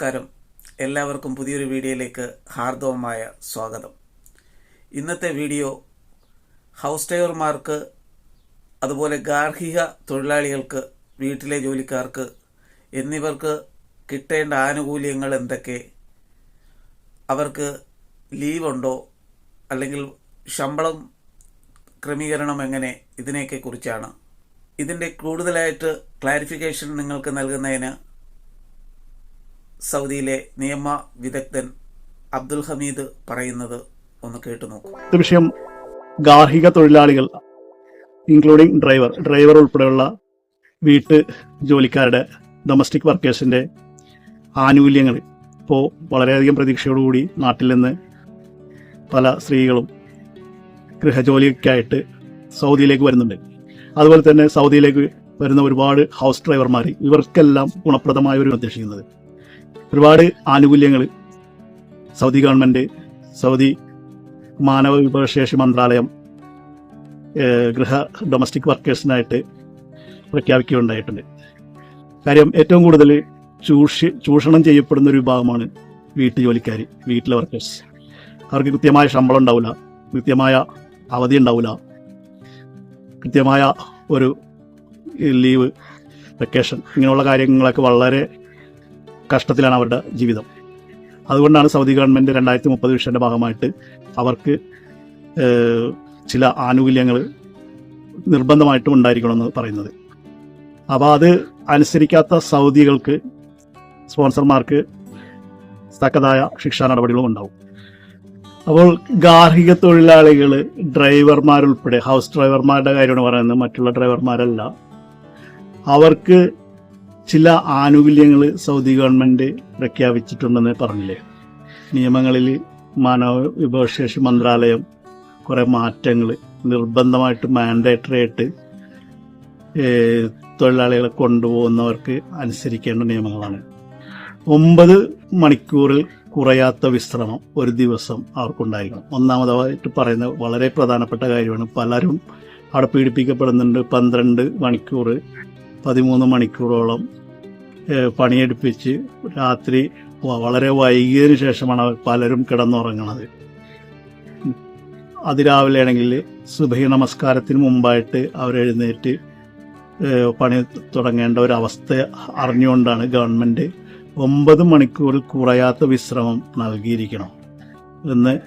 നമസ്കാരം. എല്ലാവർക്കും പുതിയൊരു വീഡിയോയിലേക്ക് ഹാർദവമായ സ്വാഗതം. ഇന്നത്തെ വീഡിയോ ഹൗസ് ഡ്രൈവർമാർക്ക് അതുപോലെ ഗാർഹിക തൊഴിലാളികൾക്ക് വീട്ടിലെ ജോലിക്കാർക്ക് എന്നിവർക്ക് കിട്ടേണ്ട ആനുകൂല്യങ്ങൾ എന്തൊക്കെ? അവർക്ക് ലീവുണ്ടോ? അല്ലെങ്കിൽ ശമ്പളം ക്രമീകരണം എങ്ങനെ? ഇതിനെയൊക്കെ കുറിച്ചാണ്. ഇതിന്റെ കൂടുതലായിട്ട് ക്ലാരിഫിക്കേഷൻ നിങ്ങൾക്ക് നൽകുന്നതിന് സൗദിയിലെ നിയമ വിദഗ്ധൻ അബ്ദുൽ ഹമീദ് പറയുന്നത് ഒന്ന് കേട്ടു നോക്കൂ. വിഷയം ഗാർഹിക തൊഴിലാളികൾ ഇൻക്ലൂഡിംഗ് ഡ്രൈവർ ഡ്രൈവർ ഉൾപ്പെടെയുള്ള വീട്ട് ജോലിക്കാരുടെ ഡൊമസ്റ്റിക് വർക്കേഴ്സിന്റെ ആനുകൂല്യങ്ങൾ ഇപ്പോൾ വളരെയധികം പ്രതീക്ഷയോടുകൂടി നാട്ടിൽ നിന്ന് പല സ്ത്രീകളും ഗൃഹജോലിക്കായിട്ട് സൗദിയിലേക്ക് വരുന്നുണ്ട്. അതുപോലെ തന്നെ സൗദിയിലേക്ക് വരുന്ന ഒരുപാട് ഹൗസ് ഡ്രൈവർമാർ ഇവർക്കെല്ലാം ഗുണപ്രദമായ ഒരു ഉദ്ദേശിക്കുന്നത്. ഒരുപാട് ആനുകൂല്യങ്ങൾ സൗദി ഗവൺമെന്റ് സൗദി മാനവ വിഭവശേഷി മന്ത്രാലയം ഗൃഹ ഡൊമസ്റ്റിക് വർക്കേഴ്സിനായിട്ട് പ്രഖ്യാപിക്കുകയുണ്ടായിട്ടുണ്ട്. കാര്യം ഏറ്റവും കൂടുതൽ ചൂഷി ചൂഷണം ചെയ്യപ്പെടുന്ന ഒരു വിഭാഗമാണ് വീട്ടുജോലിക്കാർ വീട്ടിലെ വർക്കേഴ്സ് അവർക്ക് കൃത്യമായ ശമ്പളം ഉണ്ടാവില്ല കൃത്യമായ അവധി ഉണ്ടാവില്ല കൃത്യമായ ഒരു ലീവ് വെക്കേഷൻ ഇങ്ങനെയുള്ള കാര്യങ്ങളൊക്കെ വളരെ കഷ്ടത്തിലാണ് അവരുടെ ജീവിതം. അതുകൊണ്ടാണ് സൗദി ഗവൺമെന്റ് രണ്ടായിരത്തി മുപ്പത് വിഷന്റെ ഭാഗമായിട്ട് അവർക്ക് ചില ആനുകൂല്യങ്ങൾ നിർബന്ധമായിട്ടും ഉണ്ടായിരിക്കണമെന്ന് പറയുന്നത്. അപ്പോൾ അത് അനുസരിക്കാത്ത സൗദികൾക്ക് സ്പോൺസർമാർക്ക് തക്കതായ ശിക്ഷാ നടപടികളും ഉണ്ടാവും. അപ്പോൾ ഗാർഹിക തൊഴിലാളികൾ ഡ്രൈവർമാരുൾപ്പെടെ ഹൗസ് ഡ്രൈവർമാരുടെ കാര്യമാണ് പറയുന്നത് മറ്റുള്ള ഡ്രൈവർമാരല്ല. അവർക്ക് ചില ആനുകൂല്യങ്ങൾ സൗദി ഗവൺമെന്റ് പ്രഖ്യാപിച്ചിട്ടുണ്ടെന്ന് പറഞ്ഞില്ലേ? നിയമങ്ങളിൽ മാനവ വിഭവശേഷി മന്ത്രാലയം കുറെ മാറ്റങ്ങൾ നിർബന്ധമായിട്ട് മാൻഡേറ്ററി ആയിട്ട് തൊഴിലാളികളെ കൊണ്ടുപോകുന്നവർക്ക് അനുസരിക്കേണ്ട നിയമങ്ങളാണ്. ഒമ്പത് മണിക്കൂറിൽ കുറയാത്ത വിശ്രമം ഒരു ദിവസം അവർക്കുണ്ടായിരിക്കണം. ഒന്നാമതായിട്ട് പറയുന്ന വളരെ പ്രധാനപ്പെട്ട കാര്യമാണ്. പലരും അവിടെ പീഡിപ്പിക്കപ്പെടുന്നുണ്ട്. പന്ത്രണ്ട് മണിക്കൂർ പതിമൂന്ന് മണിക്കൂറോളം പണിയെടുപ്പിച്ച് രാത്രി വളരെ വൈകിയതിനു ശേഷമാണ് പലരും കിടന്നുറങ്ങുന്നത് അതിരാവിലെ ആണെങ്കിൽ സുബഹി നമസ്കാരത്തിന് മുമ്പായിട്ട് അവരെഴുന്നേറ്റ് പണി തുടങ്ങേണ്ട ഒരു അവസ്ഥ അറിഞ്ഞുകൊണ്ടാണ് ഗവൺമെന്റ് ഒമ്പത് മണിക്കൂറിൽ കുറയാത്ത വിശ്രമം നൽകിയിരിക്കണം എന്ന്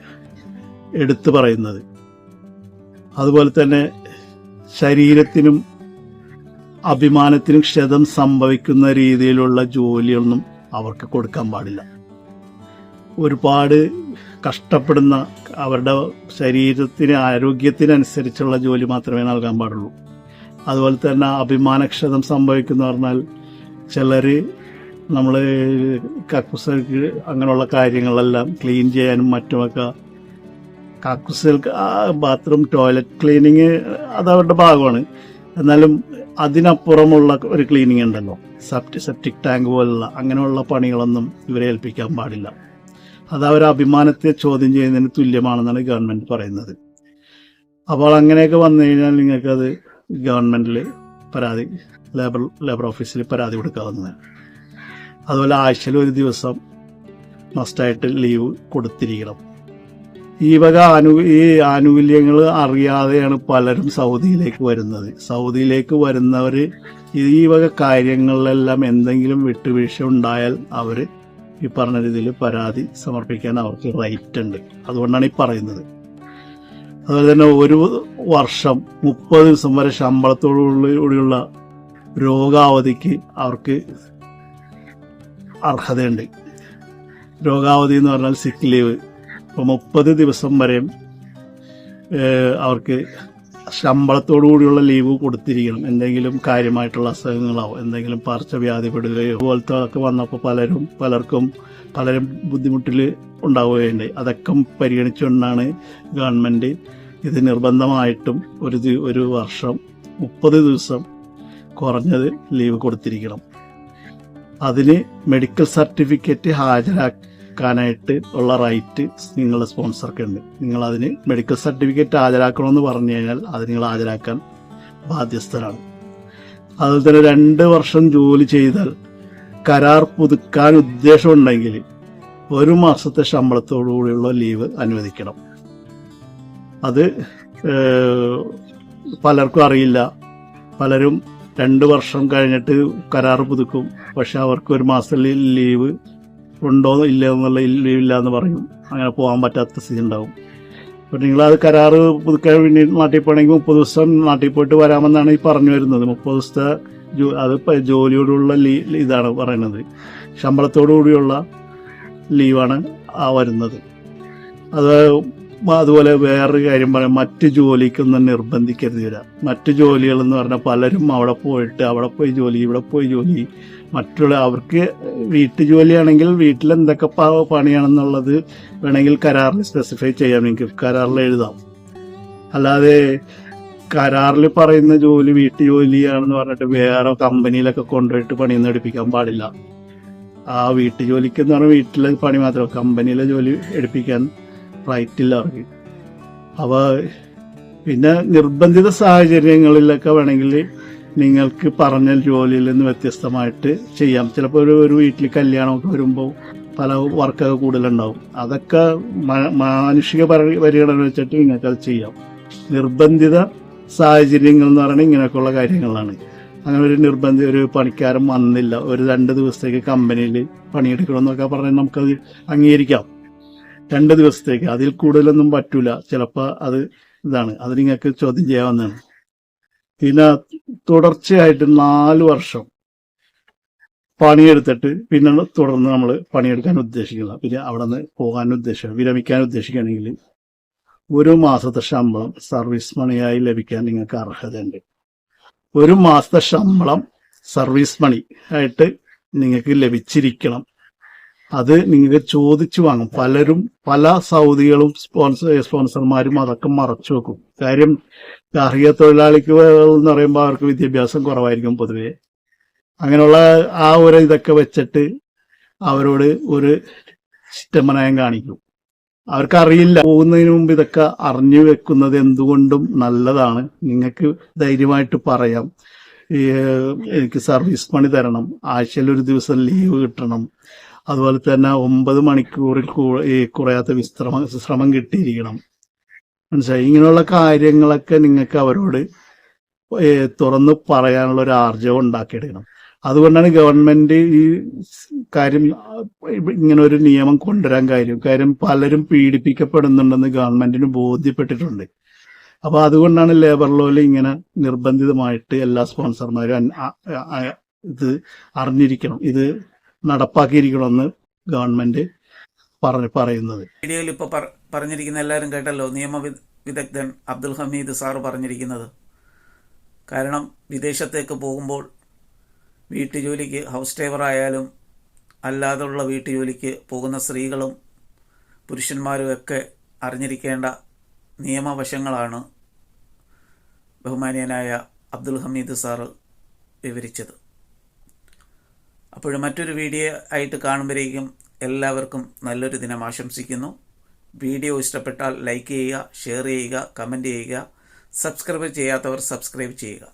എടുത്തു പറയുന്നത്. അതുപോലെ തന്നെ ശരീരത്തിനും അഭിമാനത്തിനും ക്ഷതം സംഭവിക്കുന്ന രീതിയിലുള്ള ജോലിയൊന്നും അവർക്ക് കൊടുക്കാൻ പാടില്ല. ഒരുപാട് കഷ്ടപ്പെടുന്ന അവരുടെ ശരീരത്തിന് ആരോഗ്യത്തിനനുസരിച്ചുള്ള ജോലി മാത്രമേ നൽകാൻ പാടുള്ളൂ. അതുപോലെ തന്നെ അഭിമാനക്ഷതം സംഭവിക്കുന്ന പറഞ്ഞാൽ ചിലർ നമ്മൾ കക്കുസർക്ക് അങ്ങനെയുള്ള കാര്യങ്ങളെല്ലാം ക്ലീൻ ചെയ്യാനും മറ്റുമൊക്കെ കക്കുസർക്ക് ബാത്റൂം ടോയ്ലറ്റ് ക്ലീനിങ് അത് അവരുടെ ഭാഗമാണ്. എന്നാലും അതിനപ്പുറമുള്ള ഒരു ക്ലീനിങ് ഉണ്ടല്ലോ. സെപ്റ്റി സെപ്റ്റിക് ടാങ്ക് പോലുള്ള അങ്ങനെയുള്ള പണികളൊന്നും ഇവരെ ഏൽപ്പിക്കാൻ പാടില്ല. അത് അവരുടെ അഭിമാനത്തെ ചോദ്യം ചെയ്യുന്നതിന് തുല്യമാണെന്നാണ് ഗവൺമെന്റ് പറയുന്നത്. അപ്പോൾ അങ്ങനെയൊക്കെ വന്നു കഴിഞ്ഞാൽ നിങ്ങൾക്കത് ഗവൺമെന്റിൽ പരാതി ലേബർ ലേബർ ഓഫീസിൽ പരാതി കൊടുക്കാവുന്നതാണ്. അതുപോലെ ആഴ്ചയിൽ ഒരു ദിവസം മസ്റ്റായിട്ട് ലീവ് കൊടുത്തിരിക്കണം. ഈ വക ആനു ഈ ആനുകൂല്യങ്ങൾ അറിയാതെയാണ് പലരും സൗദിയിലേക്ക് വരുന്നത്. സൗദിയിലേക്ക് വരുന്നവർ ഈ വക കാര്യങ്ങളിലെല്ലാം എന്തെങ്കിലും വിട്ടുവീഴ്ച ഉണ്ടായാൽ അവർ ഈ പറഞ്ഞ രീതിയിൽ പരാതി സമർപ്പിക്കാൻ അവർക്ക് റൈറ്റ് ഉണ്ട്. അതുകൊണ്ടാണ് ഈ പറയുന്നത്. അതുപോലെ തന്നെ ഒരു വർഷം മുപ്പത് ദിവസം വരെ ശമ്പളത്തോടുകൂടിയുള്ള രോഗാവധിക്ക് അവർക്ക് അർഹതയുണ്ട്. രോഗാവധി എന്ന് പറഞ്ഞാൽ സിക്ക് ലീവ് ഇപ്പോൾ മുപ്പത് ദിവസം വരെ അവർക്ക് ശമ്പളത്തോടു കൂടിയുള്ള ലീവ് കൊടുത്തിരിക്കണം. എന്തെങ്കിലും കാര്യമായിട്ടുള്ള അസുഖങ്ങളോ എന്തെങ്കിലും പാർശ്വവ്യാധിപ്പെടുകയോ അതുപോലത്തെ ഒക്കെ വന്നപ്പോൾ പലരും പലർക്കും പലരും ബുദ്ധിമുട്ടിൽ ഉണ്ടാവുകയുണ്ട് അതൊക്കെ പരിഗണിച്ചുകൊണ്ടാണ് ഗവൺമെന്റ് ഇത് നിർബന്ധമായിട്ടും ഒരു ഒരു വർഷം മുപ്പത് ദിവസം കുറഞ്ഞത് ലീവ് കൊടുത്തിരിക്കണം. അതിന് മെഡിക്കൽ സർട്ടിഫിക്കറ്റ് ഹാജരാക്കാനായിട്ട് ഉള്ള റൈറ്റ് നിങ്ങളുടെ സ്പോൺസർക്ക് ഉണ്ട്. നിങ്ങൾ അതിന് മെഡിക്കൽ സർട്ടിഫിക്കറ്റ് ഹാജരാക്കണമെന്ന് പറഞ്ഞു കഴിഞ്ഞാൽ അത് നിങ്ങൾ ഹാജരാക്കാൻ ബാധ്യസ്ഥരാണ്. അതുപോലെ തന്നെ രണ്ട് വർഷം ജോലി ചെയ്താൽ കരാർ പുതുക്കാൻ ഉദ്ദേശമുണ്ടെങ്കിൽ ഒരു മാസത്തെ ശമ്പളത്തോടു കൂടിയുള്ള ലീവ് അനുവദിക്കണം. അത് പലർക്കും അറിയില്ല. പലരും രണ്ട് വർഷം കഴിഞ്ഞിട്ട് കരാർ പുതുക്കും. പക്ഷെ അവർക്ക് ഒരു മാസത്തിൽ ലീവ് ഉണ്ടോ ഇല്ല എന്നുള്ള ലീവ് ഇല്ല എന്ന് പറയും. അങ്ങനെ പോകാൻ പറ്റാത്ത സ്ഥിതി ഉണ്ടാവും. അപ്പോൾ നിങ്ങളത് കരാറ് പുതുക്കാൻ വേണ്ടി നാട്ടിൽ പോകണമെങ്കിൽ മുപ്പത് ദിവസം നാട്ടിൽ പോയിട്ട് വരാമെന്നാണ് ഈ പറഞ്ഞു വരുന്നത്. മുപ്പത് ദിവസത്തെ ജോ- അത് ജോലിയോടുള്ള ലീ ഇതാണ് പറയുന്നത്. ശമ്പളത്തോടു കൂടിയുള്ള ലീവാണ് ആ വരുന്നത്. അത് അതുപോലെ വേറൊരു കാര്യം പറയാം. മറ്റ് ജോലിക്കൊന്നും നിർബന്ധിക്കരുത് വരാം മറ്റ് ജോലികളെന്ന് പറഞ്ഞാൽ പലരും അവിടെ പോയിട്ട് അവിടെ പോയി ജോലി ഇവിടെ പോയി ജോലി മറ്റുള്ള അവർക്ക് വീട്ടു ജോലിയാണെങ്കിൽ വീട്ടിൽ എന്തൊക്കെ പണിയാണെന്നുള്ളത് വേണമെങ്കിൽ കരാറിൽ സ്പെസിഫൈ ചെയ്യാം. എനിക്ക് കരാറിൽ എഴുതാം. അല്ലാതെ കരാറിൽ പറയുന്ന ജോലി വീട്ടു ജോലിയാണെന്ന് പറഞ്ഞിട്ട് വേറെ കമ്പനിയിലൊക്കെ കൊണ്ടുപോയിട്ട് പണിയൊന്നും എടുപ്പിക്കാൻ പാടില്ല. ആ വീട്ടു ജോലിക്ക് എന്ന് പറഞ്ഞാൽ വീട്ടിലെ പണി മാത്രം കമ്പനിയിലെ ജോലി എടുപ്പിക്കാൻ റൈറ്റ് ഇല്ല അവർക്ക്. അവ പിന്നെ നിർബന്ധിത സാഹചര്യങ്ങളിലൊക്കെ വേണമെങ്കിൽ നിങ്ങൾക്ക് പറഞ്ഞ ജോലിയിൽ നിന്ന് വ്യത്യസ്തമായിട്ട് ചെയ്യാം. ചിലപ്പോൾ ഒരു ഒരു വീട്ടിൽ കല്യാണമൊക്കെ വരുമ്പോൾ പല വർക്കൊക്കെ കൂടുതലുണ്ടാവും. അതൊക്കെ മാനുഷിക പരി- പരിഗണന വെച്ചിട്ട് നിങ്ങൾക്ക് അത് ചെയ്യാം. നിർബന്ധിത സാഹചര്യങ്ങൾ എന്ന് പറയുന്നത് ഇങ്ങനെയൊക്കെയുള്ള കാര്യങ്ങളാണ്. അങ്ങനെ ഒരു നിർബന്ധിത ഒരു പണിക്കാരൻ വന്നില്ല. ഒരു രണ്ട് ദിവസത്തേക്ക് കമ്പനിയിൽ പണിയെടുക്കണമെന്നൊക്കെ പറഞ്ഞാൽ നമുക്കത് അംഗീകരിക്കാം. രണ്ട് ദിവസത്തേക്ക്. അതിൽ കൂടുതലൊന്നും പറ്റൂല. ചിലപ്പോൾ അത് ഇതാണ്. അത് നിങ്ങൾക്ക് ചോദ്യം ചെയ്യാവുന്നതാണ്. പിന്നെ തുടർച്ചയായിട്ട് നാല് വർഷം പണിയെടുത്തിട്ട് പിന്നെ തുടർന്ന് നമ്മൾ പണിയെടുക്കാൻ ഉദ്ദേശിക്കുന്നത്. പിന്നെ അവിടെ നിന്ന് പോകാൻ ഉദ്ദേശിക്കുക വിരമിക്കാൻ ഉദ്ദേശിക്കുകയാണെങ്കിൽ ഒരു മാസത്തെ ശമ്പളം സർവീസ് മണിയായി ലഭിക്കാൻ നിങ്ങൾക്ക് അർഹതയുണ്ട്. ഒരു മാസത്തെ ശമ്പളം സർവീസ് മണി ആയിട്ട് നിങ്ങൾക്ക് ലഭിച്ചിരിക്കണം. അത് നിങ്ങൾക്ക് ചോദിച്ചു വാങ്ങും. പലരും പല സൗദികളും സ്പോൺസർ സ്പോൺസർമാരും അതൊക്കെ മറച്ചു വെക്കും. കാര്യം കാർഷിക തൊഴിലാളിക്ക് എന്ന് പറയുമ്പോൾ അവർക്ക് വിദ്യാഭ്യാസം കുറവായിരിക്കും പൊതുവേ. അങ്ങനെയുള്ള ആ ഒരു ഇതൊക്കെ വെച്ചിട്ട് അവരോട് ഒരു ചിറ്റമനയം കാണിക്കും. അവർക്കറിയില്ല പോകുന്നതിന് മുമ്പ് ഇതൊക്കെ അറിഞ്ഞു വെക്കുന്നത് എന്തുകൊണ്ടും നല്ലതാണ്. നിങ്ങൾക്ക് ധൈര്യമായിട്ട് പറയാം. എനിക്ക് സർവീസ് പണി തരണം ആഴ്ചയിൽ ഒരു ദിവസം ലീവ് കിട്ടണം. അതുപോലെ തന്നെ ഒമ്പത് മണിക്കൂറിൽ കുറയാത്ത വിശ്രമ ശ്രമം കിട്ടിയിരിക്കണം. മനസ്സിലായി? ഇങ്ങനെയുള്ള കാര്യങ്ങളൊക്കെ നിങ്ങൾക്ക് അവരോട് തുറന്ന് പറയാനുള്ള ഒരു ആർജവം ഉണ്ടാക്കിയെടുക്കണം. അതുകൊണ്ടാണ് ഗവൺമെന്റ് ഈ കാര്യം ഇങ്ങനെ ഒരു നിയമം കൊണ്ടുവരാൻ കാര്യം കാര്യം പലരും പീഡിപ്പിക്കപ്പെടുന്നുണ്ടെന്ന് ഗവൺമെന്റിന് ബോധ്യപ്പെട്ടിട്ടുണ്ട്. അപ്പൊ അതുകൊണ്ടാണ് ലേബർ ലോയിൽ ഇങ്ങനെ നിർബന്ധിതമായിട്ട് എല്ലാ സ്പോൺസർമാരും ഇത് അറിഞ്ഞിരിക്കണം ഇത് നടപ്പാക്കിയിരിക്കണമെന്ന് ഗവൺമെന്റ് പറയുന്നത്. വീഡിയോയിൽ ഇപ്പോൾ പറഞ്ഞിരിക്കുന്ന എല്ലാവരും കേട്ടല്ലോ നിയമ വിദഗ്ധൻ അബ്ദുൽ ഹമീദ് സാറ് പറഞ്ഞിരിക്കുന്നത്. കാരണം വിദേശത്തേക്ക് പോകുമ്പോൾ വീട്ടുജോലിക്ക് ഹൗസ് ഡ്രൈവർ ആയാലും അല്ലാതുള്ള വീട്ടുജോലിക്ക് പോകുന്ന സ്ത്രീകളും പുരുഷന്മാരും ഒക്കെ അറിഞ്ഞിരിക്കേണ്ട നിയമവശങ്ങളാണ് ബഹുമാനീയനായ അബ്ദുൽ ഹമീദ് സാറ് വിവരിച്ചത്. അപ്പോൾ മറ്റൊരു വീഡിയോ ആയിട്ട് കാണുമ്പോഴേക്കും എല്ലാവർക്കും നല്ലൊരു ദിനം ആശംസിക്കുന്നു. വീഡിയോ ഇഷ്ടപ്പെട്ടാൽ ലൈക്ക് ചെയ്യുക ഷെയർ ചെയ്യുക കമന്റ് ചെയ്യുക സബ്സ്ക്രൈബ് ചെയ്യാത്തവർ സബ്സ്ക്രൈബ് ചെയ്യുക.